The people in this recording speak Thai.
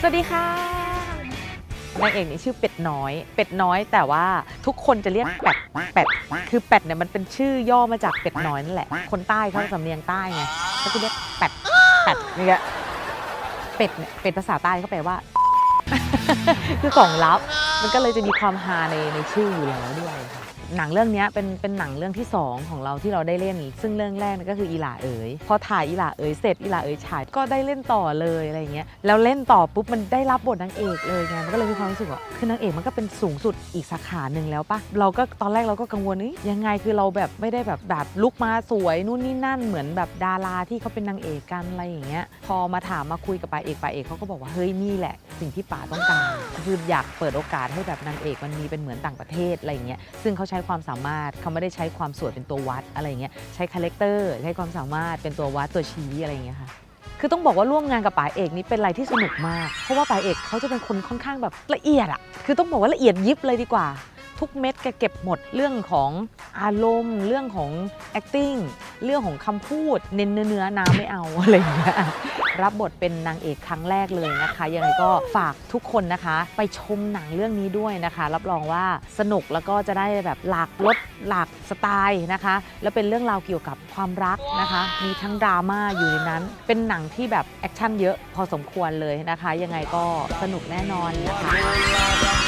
สวัสดีค่ะนางเอกนี่ชื่อเป็ดน้อย เป็ดน้อยแต่ว่าทุกคนจะเรียกเป็ดเป็ดคือเป็ดเนี่ยมันเป็นชื่อย่อมาจากเป็ดน้อยนั่นแหละ คนใต้เขาสำเนียงใต้ไงเขาจะเรียกเป็ดเป็ดนี่แหละเป็ดเนี่ยเป็นภาษาใต้เขาแปลว่า คือของลับ มันก็เลยจะมีความฮาในในชื่ออยู่แล้วด้วยค่ะ หนังเรื่องนี้เป็นเป็นหนังเรื่องที่ 2 ของเราที่เราได้เล่น ซึ่งเรื่องแรกมันก็คืออีหลาเอ๋ยพอถ่ายอีหลาเอ๋ยเสร็จอีหลาเอ๋ยฉายก็ได้เล่นต่อเลยอะไรเงี้ยแล้วเล่นต่อปุ๊บมันได้รับบทนางเอกเลยไงมันก็เลยมีความรู้สึกว่าคือนางเอกมันก็เป็นสูงสุดอีกสาขาหนึ่งแล้วปะเราก็ตอนแรกเราก็กังวลเอ้ยยังไงคือเราแบบไม่ได้แบบแบบลุกมาสวยนู่นนี่นั่นเหมือนแบบดาราที่เขาเป็นนางเอกกันอะไรอย่างเงี้ยพอมาถามมาคุยกับป๋าเอกป๋าเอกเขาก็บอกว่าเฮ้ยนี่แหละ สิ่งที่ป๋าต้องการคืออยากเปิดโอกาสให้แบบนางเอกมันมีเป็นเหมือนต่างประเทศอะไรอย่างเงี้ยซึ่งเขาใช้ความสามารถเขาไม่ได้ใช้ความสวยเป็นตัววัดอะไรอย่างเงี้ยใช้คาแรคเตอร์ใช้ความสามารถเป็นตัววัดตัวชี้อะไรอย่างเงี้ยค่ะคือต้องบอกว่าร่วมงานกับป๋าเอกนี่เป็นอะไรที่สนุกมาก เพราะว่าป๋าเอกเขาจะเป็นคนค่อนข้างแบบละเอียดอะคือต้องบอกว่าละเอียดยิบเลยดีกว่า ทุกเม็ดแกเก็บหมดเรื่องของอารมณ์ เรื่องของ acting เรื่องของคำพูด เน้นเนื้อน้ำไม่เอาอะไรอย่างเงี้ยรับบทเป็นนางเอกครั้งแรกเลยนะคะ ยังไงก็ฝากทุกคนนะคะ ไปชมหนังเรื่องนี้ด้วยนะคะ รับรองว่าสนุกแล้วก็จะได้แบบหลากรสหลากสไตล์นะคะ แล้วเป็นเรื่องราวเกี่ยวกับความรักนะคะ มีทั้งดราม่าอยู่ในนั้น เป็นหนังที่แบบแอคชั่นเยอะพอสมควรเลยนะคะ ยังไงก็สนุกแน่นอนนะคะ